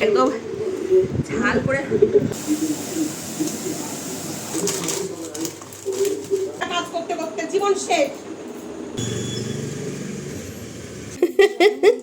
একদম ঝাল করে। কাজ করতে করতে জীবন শেষ।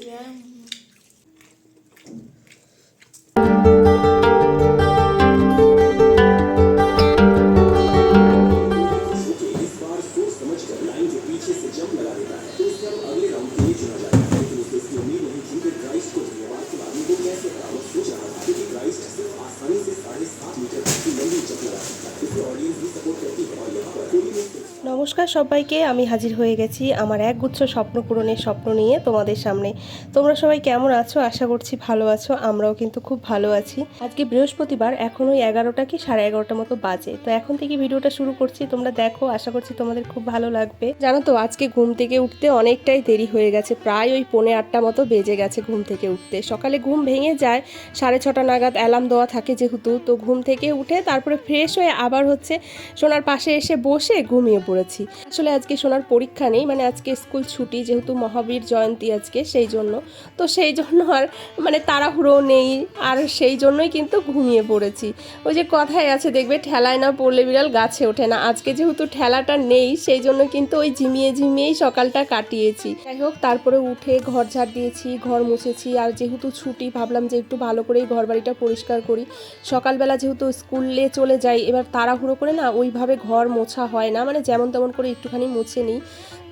সবাইকে, আমি হাজির হয়ে গেছি আমার একগুচ্ছ স্বপ্ন পূরণের স্বপ্ন নিয়ে তোমাদের সামনে। তোমরা সবাই কেমন আছো? আশা করছি ভালো আছো, আমরাও কিন্তু খুব ভালো আছি। আজকে বৃহস্পতিবার, এখন ওই এগারোটা কি সাড়ে এগারোটা মতো বাজে। তো এখন থেকে ভিডিওটা শুরু করছি, তোমরা দেখো, আশা করছি তোমাদের খুব ভালো লাগবে। জানো তো, আজকে ঘুম থেকে উঠতে অনেকটাই দেরি হয়ে গেছে, প্রায় ওই পৌনে আটটা মতো বেজে গেছে ঘুম থেকে উঠতে। সকালে ঘুম ভেঙে যায়, সাড়ে ছটা নাগাদ অ্যালার্ম দেওয়া থাকে যেহেতু, তো ঘুম থেকে উঠে তারপরে ফ্রেশ হয়ে আবার হচ্ছে সোনার পাশে এসে বসে ঘুমিয়ে পড়েছি। আসলে আজকে সোনার পরীক্ষা নেই মানে আজকে স্কুল ছুটি যেহেতু মহাবীর জয়ন্তী আজকে, সেই জন্য। তো সেই জন্য আর মানে তাড়াহুড়ো নেই, আর সেই জন্যই কিন্তু ঘুমিয়ে পড়েছি। ওই যে কথায় আছে, দেখবে ঠেলায় না পড়লে বিড়াল গাছে ওঠে না। আজকে যেহেতু ঠেলাটা নেই, সেই জন্য কিন্তু ওই ঝিমিয়ে ঝিমিয়েই সকালটা কাটিয়েছি। যাই হোক, তারপরে উঠে ঘর ঝাড় দিয়েছি, ঘর মুছেছি, আর যেহেতু ছুটি, ভাবলাম যে একটু ভালো করেই ঘর বাড়িটা পরিষ্কার করি। সকালবেলা যেহেতু স্কুলে চলে যাই, এবার তাড়াহুড়ো করে না ওইভাবে ঘর মোছা হয় না মানে যেমন তেমন করে একটুখানি মুছে নিই।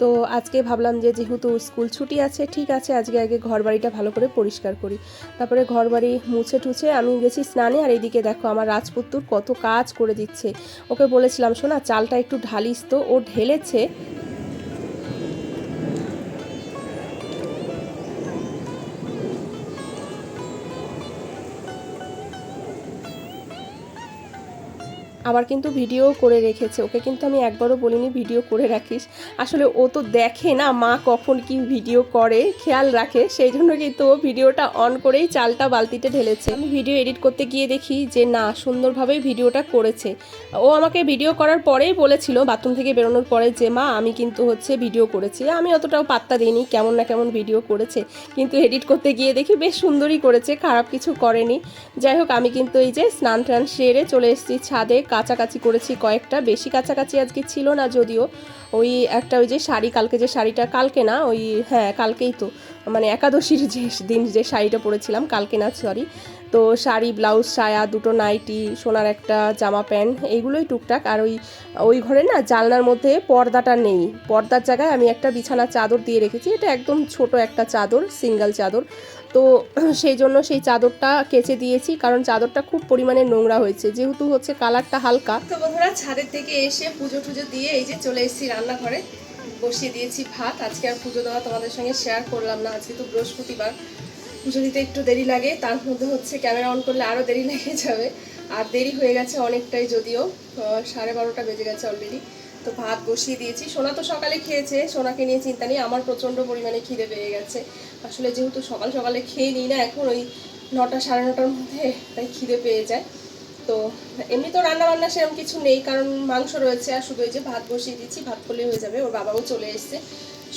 তো আজকে ভাবলাম যে যেহেতু স্কুল ছুটি আছে, ঠিক আছে, আজকে আগে ঘর বাড়িটা ভালো করে পরিষ্কার করি। তারপরে ঘর বাড়ি মুছে টুছে আমি গেছি স্নানে, আর এইদিকে দেখো আমার রাজপুত্তুর কত কাজ করে দিচ্ছে। ওকে বলেছিলাম, শোনা, চালটা একটু ঢালিস তো। ও ঢেলেছে। আবার কিন্তু ভিডিও করে রেখেছে। ওকে কিন্তু আমি একবারও বলিনি ভিডিও করে রাখিস। আসলে ও তো দেখে না মা কখন কি ভিডিও করে, খেয়াল রাখে। সেই জন্য কিন্তু ও ভিডিওটা অন করেই চালটা বালতিতে ঢেলেছে। আমি ভিডিও এডিট করতে গিয়ে দেখি যে না, সুন্দরভাবেই ভিডিওটা করেছে। ও আমাকে ভিডিও করার পরেই বলেছিল, বাথরুম থেকে বেরোনোর পরে যে, মা, আমি কিন্তু হচ্ছে ভিডিও করেছি। আমি অতটাও পাত্তা দিইনি কেমন না কেমন ভিডিও করেছে। কিন্তু এডিট করতে গিয়ে দেখি বেশ সুন্দরই করেছে, খারাপ কিছু করেনি। যাই হোক, আমি কিন্তু এই যে স্নান টান সেরে চলে এসেছি ছাদে। কাছাকাছি করেছি, কয়েকটা। বেশি কাছাকাছি আজকে ছিল না যদিও। ওই একটা ওই যে শাড়ি, কালকে যে শাড়িটা, কালকে না, ওই হ্যাঁ কালকেই তো। মানে একাদশীর যে দিন যে শাড়িটা পরেছিলাম, কালকে না সরি তো শাড়ি, ব্লাউজ, সায়া, দুটো নাইটি, সোনার একটা জামা প্যান্ট, এইগুলোই টুকটাক। আর ওই ওই ঘরে না জানলার মধ্যে পর্দাটা নেই। পর্দার জায়গায় আমি একটা বিছানা চাদর দিয়ে রেখেছি। এটা একদম ছোট একটা চাদর, সিঙ্গেল চাদর। তো সেই জন্য সেই চাদরটা কেচে দিয়েছি, কারণ চাদরটা খুব পরিমাণে নোংরা হয়েছে। যেহেতু হচ্ছে কালারটা হালকা। তো বন্ধুরা, ছাদের থেকে এসে পুজো টুজো দিয়ে এই যে চলে এসেছি রান্নাঘরে। বসিয়ে দিয়েছি ভাত। আজকে আর পুজো দেওয়া তোমাদের সঙ্গে শেয়ার করলাম না। আজকে তো বৃহস্পতিবার। পুজো একটু দেরি লাগে, তার মধ্যে হচ্ছে ক্যামেরা অন করলে আরও দেরি লেগে যাবে। আর দেরি হয়ে গেছে অনেকটাই যদিও সাড়ে বারোটা বেজে গেছে অলরেডি তো ভাত বসিয়ে দিয়েছি। সোনা তো সকালে খেয়েছে, সোনাকে নিয়ে চিন্তা নেই, আমার প্রচণ্ড পরিমাণে খিদে পেয়ে গেছে। আসলে যেহেতু সকাল সকালে খেয়ে নিই না, এখন ওই নটা সাড়ে নটার মধ্যে তাই খিদে পেয়ে যায়। তো এমনি তো রান্না বান্না সেরকম কিছু নেই, কারণ মাংস রয়েছে, আর শুধু ওই যে ভাত বসিয়ে দিচ্ছি, ভাত করলেই হয়ে যাবে। ওর বাবাও চলে এসছে।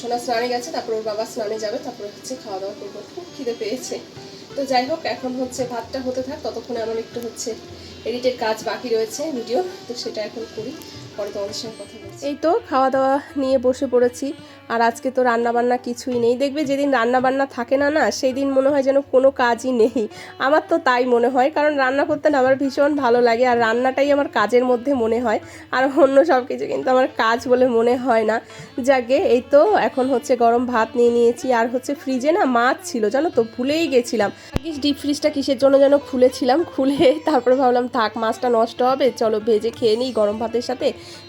সোনা স্নানে গেছে, তারপর ওর বাবা স্নানে যাবে, তারপরে হচ্ছে খাওয়া দাওয়া করব। খুব খিদে পেয়েছে। তো যাই হোক, এখন হচ্ছে ভাতটা হতে থাক, ততক্ষণে আমার একটু হচ্ছে এডিটের কাজ বাকি রয়েছে, ভিডিও, তো সেটা এখন করি, পরে তোমাদের সঙ্গে কথা বলছি। এই তো খাওয়া দাওয়া নিয়ে বসে পড়েছি। আর আজকে তো রান্না বান্না কিছুই নেই। দেখবে যেদিন রান্না বান্না থাকে না না সেই দিন মনে হয় যেন কোনো কাজই নেই। আমার তো তাই মনে হয়, কারণ রান্না করতে না আমার ভীষণ ভালো লাগে, আর রান্নাটাই আমার কাজের মধ্যে মনে হয়, আর অন্য সব কিছু কিন্তু আমার কাজ বলে মনে হয় না। যাকে, এই তো এখন হচ্ছে গরম ভাত নিয়ে নিয়েছি, আর হচ্ছে ফ্রিজে না মাছ ছিল, জানো তো, ভুলেই গেছিলাম। ডিপ ফ্রিজটা কিসের জন্য যেন খুলেছিলাম, খুলে তারপরে ভাবলাম, থাক, মাছটা নষ্ট হবে, চলো ভেজে খেয়ে নিই, গরম ভাতের সাথে,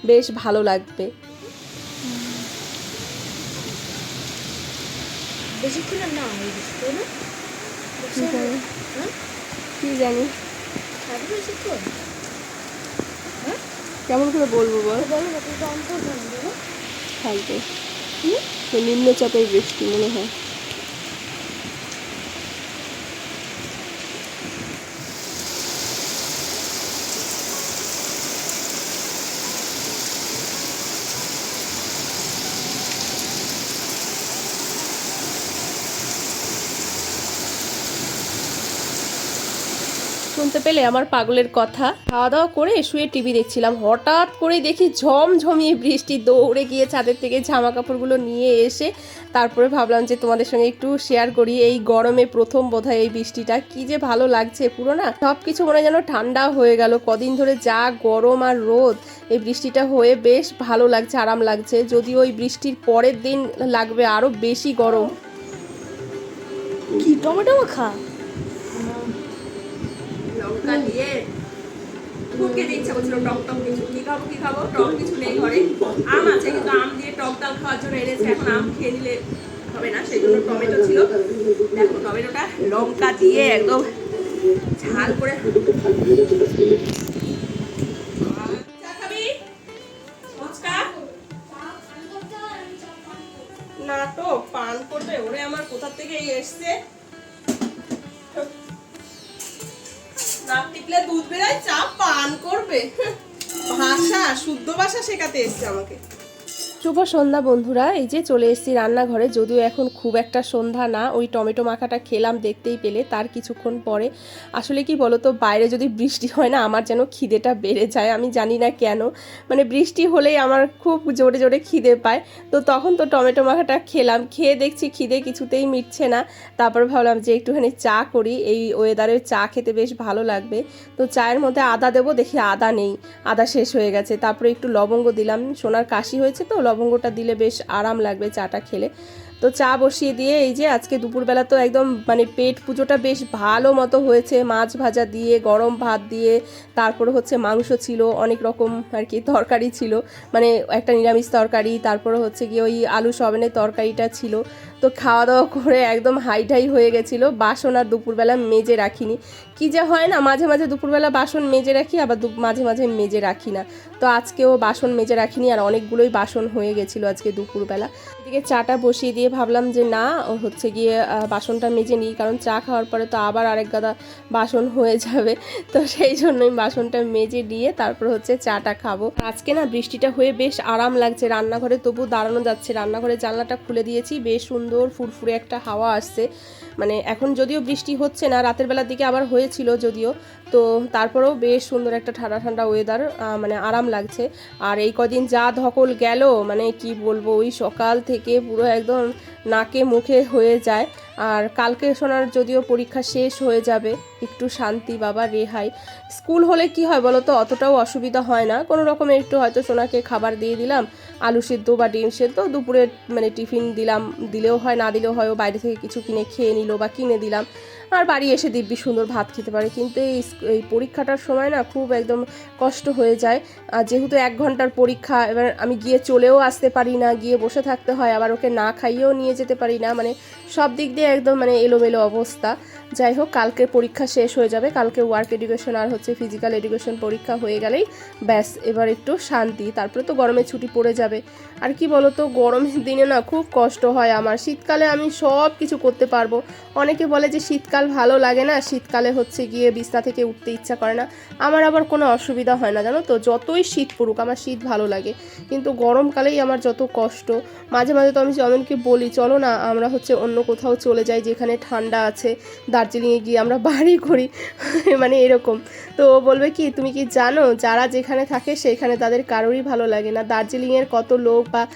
বেশ ভালো লাগবে। বেশিক্ষণ না হয়ে গেছে তাই না? হ্যাঁ? কি জানি? থাকবে বেশিক্ষণ কেমন করে বলব বল? থাকবে নিম্নচাপের বৃষ্টি মনে হয় শুনতে পেলে আমার পাগলের কথা। খাওয়া দাওয়া করে শুয়ে টিভি দেখছিলাম। হঠাৎ করে দেখি ঝমঝমিয়ে বৃষ্টি দৌড়ে গিয়ে ছাদের থেকে জামা কাপড়গুলো নিয়ে এসে তারপরে ভাবলাম যে তোমাদের সঙ্গে একটু শেয়ার করি। এই গরমে প্রথম বোধহয় এই বৃষ্টিটা। কি যে ভালো লাগছে পুরো না। সব কিছু মনে যেন ঠান্ডা হয়ে গেল। কদিন ধরে যা গরম আর রোদ, এই বৃষ্টিটা হয়ে বেশ ভালো লাগছে, আরাম লাগছে। যদিও ওই বৃষ্টির পরের দিন লাগবে আরও বেশি গরম। কি টমেটো মাখা? লঙ্কা দিয়ে ঠুকে দিয়ে ইচ্ছা টক টক কিছু। কি খাব কি খাব? টক কিছু নেই ঘরে। আম আছে, কিন্তু আম দিয়ে টক ডাল খাওয়ার জন্য এনেছে। এখন আম খেয়ে নিলে হবে না, সেই জন্য টমেটো ছিল। দেখো, টমেটোটা লঙ্কা দিয়ে একদম ঝাল করে ফুচকা নাটক, পান করবে। ওরে আমার কোথা থেকে এসছে? নাক টিপলে দুধ বেরোয় চা পান করবে। ভাষা শুদ্ধ ভাষা শেখাতে এসছে আমাকে। শুভ সন্ধ্যা বন্ধুরা, এই যে চলে এসেছি রান্নাঘরে। যদিও এখন খুব একটা সন্ধ্যা না, ওই টমেটো মাখাটা খেলাম দেখতেই পেলে, তার কিছুক্ষণ পরে। আসলে কি বলতো, বাইরে যদি বৃষ্টি হয় না, আমার যেন খিদেটা বেড়ে যায়, আমি জানি না কেন। মানে বৃষ্টি হলেই আমার খুব জোরে জোরে খিদে পায়। তো তখন তো টমেটো মাখাটা খেলাম, খেয়ে দেখছি খিদে কিছুতেই মিটছে না। তারপর ভাবলাম যে একটুখানি চা করি, এই ওয়েদারে চা খেতে বেশ ভালো লাগবে। তো চায়ের মধ্যে আদা দেবো, দেখি আদা নেই, আদা শেষ হয়ে গেছে। তারপরে একটু লবঙ্গ দিলাম, সোনার কাশি হয়েছে তো লবঙ্গটা দিলে বেশ আরাম লাগবে চাটা খেলে। তো চা বসিয়ে দিয়ে এই যে আজকে দুপুরবেলা তো একদম মানে পেট পুজোটা বেশ ভালো মতো হয়েছে। মাছ ভাজা দিয়ে, গরম ভাত দিয়ে, তারপরে হচ্ছে মাংস ছিল, অনেক রকম আর কি তরকারি ছিল। মানে একটা নিরামিষ তরকারি, তারপরে হচ্ছে গিয়ে ওই আলু সবেনের তরকারিটা ছিল। তো খাওয়া দাওয়া করে একদম হাই হাইটাই হয়ে গেছিল। বাসন আর দুপুরবেলা মেজে রাখিনি। কি যে হয় না, মাঝে মাঝে দুপুরবেলা বাসন মেজে রাখি, আবার মাঝে মাঝে মেজে রাখি না। তো আজকেও বাসন মেজে রাখিনি আর অনেকগুলোই বাসন হয়ে গেছিল আজকে দুপুরবেলা। এদিকে চাটা বসিয়ে দিয়ে ভাবলাম যে না হচ্ছে গিয়ে বাসনটা মেজে নিই, কারণ চা খাওয়ার পরে তো আবার আরেক গাদা বাসন হয়ে যাবে। তো সেই জন্যই বাসনটা মেজে দিয়ে তারপর হচ্ছে চাটা খাব। আজকে না বৃষ্টিটা হয়ে বেশ আরাম লাগছে, রান্নাঘরে তবু দাঁড়ানো যাচ্ছে। রান্নাঘরে জানলাটা খুলে দিয়েছি, বেশ সুন্দর ফুরফুরে একটা হাওয়া আসছে। মানে এখন যদিও বৃষ্টি হচ্ছে না, রাতের বেলার দিকে আবার হয়েছিল যদিও। তো তারপরেও বেশ সুন্দর একটা ঠান্ডা ঠান্ডা ওয়েদার মানে আরাম লাগছে। আর এই কদিন যা ধকল গেল মানে কি বলব, ওই সকাল থেকে পুরো একদম নাকে মুখে হয়ে যায়। আর কালকে শোনার যদিও পরীক্ষা শেষ হয়ে যাবে, একটু শান্তি বাবা রেহাই। স্কুল হলে কি হয় বলো তো, অতটাও অসুবিধা হয় না। কোনো রকমে একটু হয়তো সোনাকে খাবার দিয়ে দিলাম, আলু সেদ্ধ বা ডিম সেদ্ধ, দুপুরে মানে টিফিন দিলাম, দিলেও হয়, না দিলেও হয়, ও বাইরে থেকে কিছু কিনে খেয়ে নিল বা কিনে দিলাম। আর বাড়ি এসে দিব্যি সুন্দর ভাত খেতে পারে। কিন্তু এই এই পরীক্ষাটার সময় না খুব একদম কষ্ট হয়ে যায়। আর যেহেতু এক ঘণ্টার পরীক্ষা, এবার আমি গিয়ে চলেও আসতে পারি না, গিয়ে বসে থাকতে হয়, আবার ওকে না খাইয়েও নিয়ে যেতে পারি না মানে সব দিক দিয়ে একদম মানে এলোমেলো অবস্থা। যাই হোক, কালকে পরীক্ষা শেষ হয়ে যাবে। কালকে ওয়ার্ক এডুকেশন আর হচ্ছে ফিজিক্যাল এডুকেশন পরীক্ষা হয়ে গেলেই ব্যাস, এবার একটু শান্তি। তারপরে তো গরমে ছুটি পড়ে যাবে। আর কি বলো তো গরমের দিনে না খুব কষ্ট হয় আমার। শীতকালে আমি সব কিছু করতে পারব। অনেকে বলে যে শীতকাল ভালো লাগে না, শীতকালে হচ্ছে গিয়ে বিছনা থেকে উঠতে ইচ্ছা করে না। আমার আবার কোনো অসুবিধা হয় না, জানো তো? যতই শীত পড়ুক, আমার শীত ভালো লাগে। কিন্তু গরমকালেই আমার যত কষ্ট, মাঝে মাঝে তো আমি জমেনকে বলি, চলো না, আমরা হচ্ছে অন্য কোথাও চলে যাই যেখানে ঠান্ডা আছে, দার্জিলিংয়ে গিয়ে আমরা বাড়ি করি। মানে এরকম। তো বলবে কি, তুমি কি জানো, যারা যেখানে থাকে সেখানে তাদের কারোরই ভালো লাগে না। দার্জিলিংয়ের কত লোক বা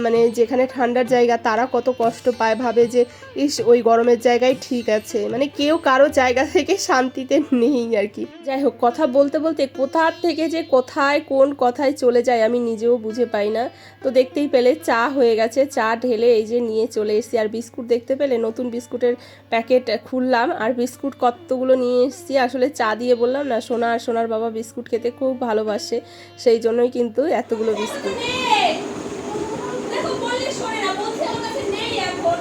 মানে যেখানে ঠান্ডার জায়গা, তারা কত কষ্ট পায়, ভাবে যে, ইস, ওই গরমের জায়গায় ঠিক আছে। মানে কেউ কারও জায়গা থেকে শান্তিতে নেই আর কি। যাই হোক, কথা বলতে বলতে কোথা থেকে যে কোথায়, কোন কথায় চলে যায় আমি নিজেও বুঝে পাই না। তো দেখতেই পেলে চা হয়ে গেছে, চা ঢেলে এই যে নিয়ে চলে এসেছি। আর বিস্কুট দেখতে পেলে নতুন বিস্কুটের প্যাকেট খুললাম। আর বিস্কুট কতগুলো নিয়ে এসেছি, আসলে চা দিয়ে বললাম না, সোনা আর সোনার বাবা বিস্কুট খেতে খুব ভালোবাসে, সেই জন্যই কিন্তু এতগুলো বিস্কুট দেখো বললে শোনে না বলছে আমার কাছে নেই এখন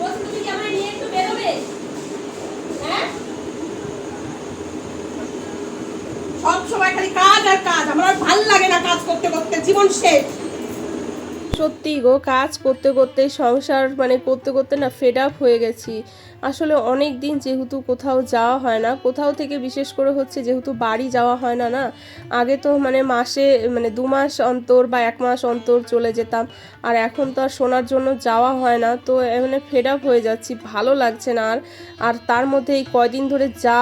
বলছে তুমি কি আমায় নিয়ে একটু বেরোবে হ্যাঁ সব সময় খালি কাজ আর কাজ। আমার ভালো লাগে না কাজ করতে করতে, জীবন শেষ। সত্যি গো, কাজ করতে করতে সংসার মানে করতে করতে না ফেড আপ হয়ে গেছি। আসলে অনেক দিন যেহেতু কোথাও যাওয়া হয় না, কোথাও থেকে বিশেষ করে হচ্ছে যেহেতু বাড়ি যাওয়া হয় না না? আগে তো মানে মাসে মানে দু মাস অন্তর বা এক মাস অন্তর চলে যেতাম, আর এখন তো আর শোনার জন্য যাওয়া হয় না, তো মানে ফেড আপ হয়ে যাচ্ছি, ভালো লাগছে না আর আর তার মধ্যে এই কয়দিন ধরে যা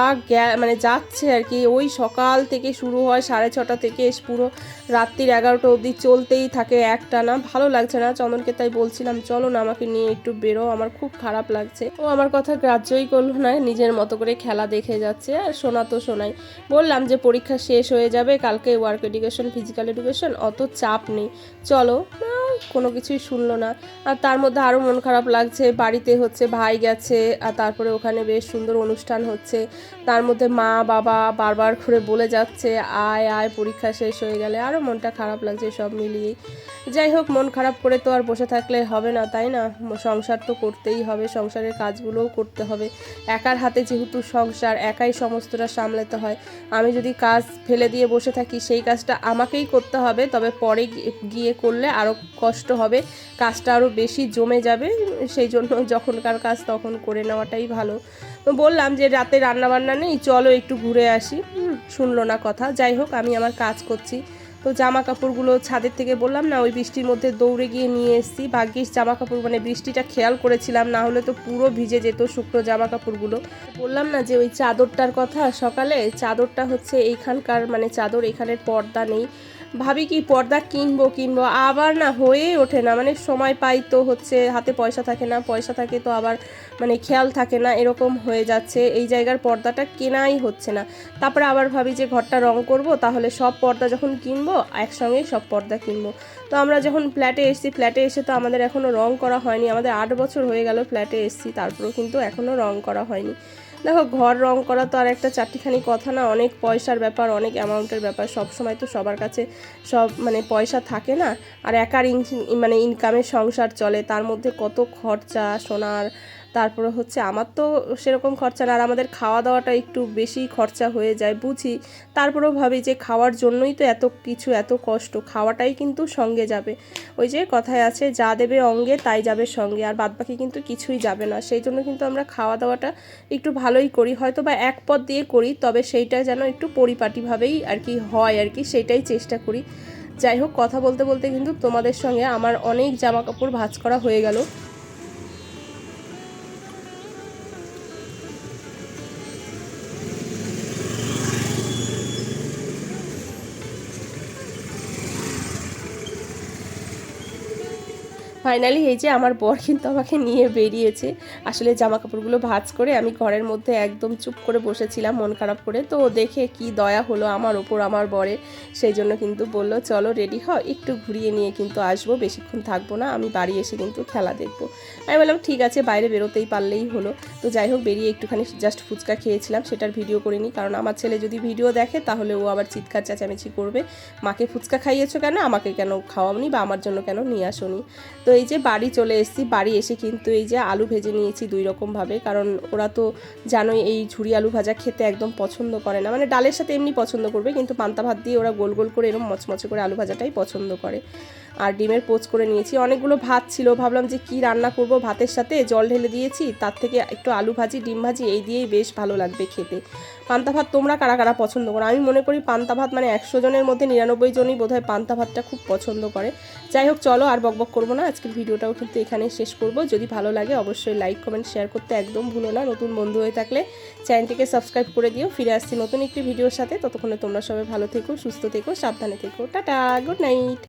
মানে যাচ্ছে আর কি, ওই সকাল থেকে শুরু হয় সাড়ে ছটা থেকে পুরো রাত্রির এগারোটা অবধি চলতেই থাকে একটা, না? ভালো লাগছে না, চন্দনকে তাই বলছিলাম, চলো না, আমাকে নিয়ে একটু বেরো, আমার খুব খারাপ লাগছে। ও আমার কথা গ্রাহ্যই করল না, নিজের মতো করে খেলা দেখে যাচ্ছে। আর শোনা তো শোনাই বললাম যে পরীক্ষা শেষ হয়ে যাবে, কালকে ওয়ার্ক এডুকেশন ফিজিক্যাল এডুকেশন অত চাপ নেই। চলো কোনো কিছুই শুনলো না। আর তার মধ্যে আরও মন খারাপ লাগছে, বাড়িতে হচ্ছে ভাই গেছে, আর তারপরে ওখানে বেশ সুন্দর অনুষ্ঠান হচ্ছে। তার মধ্যে মা, বাবা বারবার করে বলে যাচ্ছে, আয় আয়, পরীক্ষা শেষ হয়ে গেলে। আরও মনটা খারাপ লাগছে সব মিলিয়েই। যাই হোক, মন খারাপ করে তো আর বসে থাকলে হবে না, তাই না? সংসার তো করতেই হবে, সংসারের কাজগুলোও করতে হবে। একার হাতে যেহেতু সংসার, একাই সমস্তটা সামলাতে হয়। আমি যদি কাজ ফেলে দিয়ে বসে থাকি, সেই কাজটা আমাকেই করতে হবে, তবে পরে গিয়ে করলে আরও কষ্ট হবে, কাজটা আরও বেশি জমে যাবে, সেই জন্য যখনকার কাজ তখন করে নেওয়াটাই ভালো। বললাম যে রাতে রান্না বান্না নেই, চলো একটু ঘুরে আসি। শুনলো না কথা। যাই হোক, আমি আমার কাজ করছি। তো জামা কাপড়গুলো ছাদের থেকে বললাম না, ওই বৃষ্টির মধ্যে দৌড়ে গিয়ে নিয়ে এসেছি। ভাগ্যিস জামা কাপড় মানে বৃষ্টিটা খেয়াল করেছিলাম, না হলে তো পুরো ভিজে যেত শুকনো জামা কাপড়গুলো বললাম না যে ওই চাদরটার কথা, সকালে চাদরটা হচ্ছে এইখানকার মানে চাদর এখানের পর্দা নেই। ভাবি কি পর্দা কিনবো কিনবো, আবার না হয়ে ওঠে না। মানে সময় পাই তো হচ্ছে হাতে পয়সা থাকে না, পয়সা থাকে তো আবার মানে খেয়াল থাকে না, এরকম হয়ে যাচ্ছে। এই জায়গার পর্দাটা কেনাই হচ্ছে না। তারপরে আবার ভাবি যে ঘরটা রং করব, তাহলে সব পর্দা যখন কিনবো, একসঙ্গেই সব পর্দা কিনবো। তো আমরা যখন ফ্ল্যাটে এসেছি ফ্ল্যাটে এসে তো আমাদের এখনও রং করা হয়নি। আমাদের আট বছর হয়ে গেল ফ্ল্যাটে এসেছি, তারপরেও কিন্তু এখনও রং করা হয়নি। দেখো, ঘর রং করা তো আর একটা চারটিখানি কথা না, অনেক পয়সার ব্যাপার, অনেক অ্যামাউন্টের ব্যাপার সব সময় তো সবার কাছে সব মানে পয়সা থাকে না। আর একার মানে ইনকামের সংসার চলে, তার মধ্যে কত খরচা, সোনার তারপরে হচ্ছে আমার তো সেরকম খরচা না, আর আমাদের খাওয়া দাওয়াটা একটু বেশি খরচা হয়ে যায়, বুঝি। তারপরেও ভাবি যে খাওয়ার জন্যই তো এত কিছু, এত কষ্ট, খাওয়াটাই কিন্তু সঙ্গে যাবে। ওই যে কথায় আছে, যা দেবে অঙ্গে, তাই যাবে সঙ্গে, আর বাদবাকি কিন্তু কিছুই যাবে না। সেই জন্য কিন্তু আমরা খাওয়া দাওয়াটা একটু ভালোই করি, হয়তো বা এক পদ দিয়ে করি, তবে সেইটা যেন একটু পরিপাটিভাবেই আর কি হয় আর কি, সেটাই চেষ্টা করি। যাই হোক, কথা বলতে বলতে কিন্তু তোমাদের সঙ্গে আমার অনেক জামা কাপড় ভাঁজ করা হয়ে গেল। ফাইনালি এই যে আমার বর কিন্তু আমাকে নিয়ে বেরিয়েছে। আসলে জামা কাপড়গুলো ভাজ করে আমি ঘরের মধ্যে একদম চুপ করে বসেছিলাম, মন খারাপ করে। তো দেখে কি দয়া হলো আমার ওপর, আমার বরে। সেই জন্য কিন্তু বলল, চলো রেডি হ, একটু ঘুরিয়ে নিয়ে কিন্তু আসব, বেশিক্ষণ থাকব না, আমি বাড়ি এসে কিন্তু খেলা দেখব। আমি বললাম, ঠিক আছে, বাইরে বেরোতেই পারলেই হলো। তো যাই হোক, বেরিয়ে একটুখানি জাস্ট ফুচকা খেয়েছিলাম, সেটার ভিডিও করিনি। কারণ আমার ছেলে যদি ভিডিও দেখে, তাহলে ও আবার চিৎকার চেঁচামেচি করবে। মাকে ফুচকা খাইয়েছো কেন? আমাকে কেন খাওয়াওনি বা আমার জন্য কেন নিয়ে আসোনি? তো এই যে বাড়ি চলে এসেছি, বাড়ি এসে কিন্তু এই যে আলু ভেজে নিয়েছি দুই রকমভাবে কারণ ওরা তো জানোই এই ঝুড়ি আলু ভাজা খেতে একদম পছন্দ করে না। মানে ডালের সাথে এমনি পছন্দ করবে, কিন্তু পান্তা ভাত দিয়ে ওরা গোল গোল করে এরকম মচমচে করে আলু ভাজাটাই পছন্দ করে। আর ডিমের পোচ করে নিয়েছি। অনেকগুলো ভাত ছিল। ভাবলাম যে কি রান্না করব ভাতের সাথে? জল ঢেলে দিয়েছি। তার থেকে একটু আলু ভাজি, ডিম ভাজি, এই দিয়েই বেশ ভালো লাগবে খেতে। পান্তা ভাত তোমরা কারা কারা পছন্দ করো? আমি মনে করি পান্তা ভাত মানে একশো জনের মধ্যে নিরানব্বই জনই বোধহয় পান্তা ভাতটা খুব পছন্দ করে। যাই হোক, চলো আর বকবক করব না। আজকের ভিডিওটাও কিন্তু এখানে শেষ করব। যদি ভালো লাগে অবশ্যই লাইক, কমেন্ট, শেয়ার করতে একদম ভুলো না। নতুন বন্ধু হয়ে থাকলে চ্যানেলটিকে সাবস্ক্রাইব করে দিও। ফিরে আসছি নতুন একটি ভিডিওর সাথে। ততক্ষণে তোমরা সবাই ভালো থেকো, সুস্থ থেকো, সাবধানে থেকো। Tata, good night!